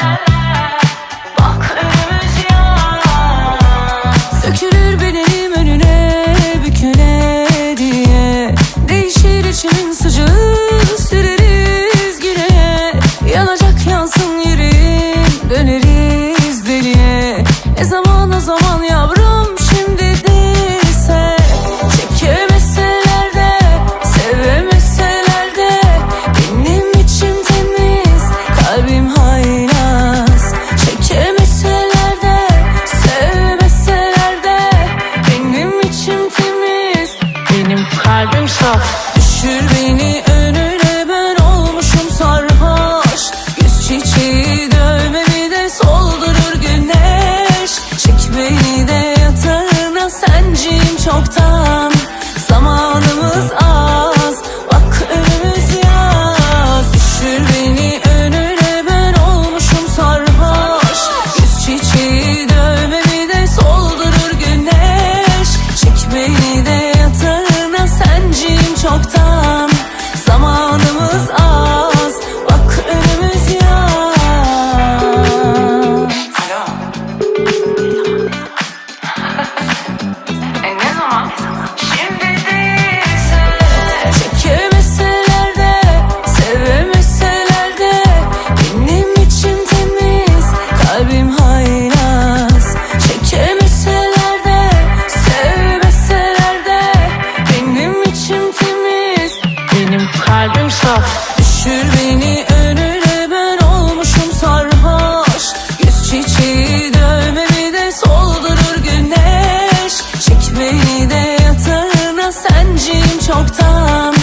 la la çoktan. Düşür beni önüne ben olmuşum sarhoş. Yüz çiçeği dövmemi de soldurur güneş. Çek beni de yatağına sencim çoktan.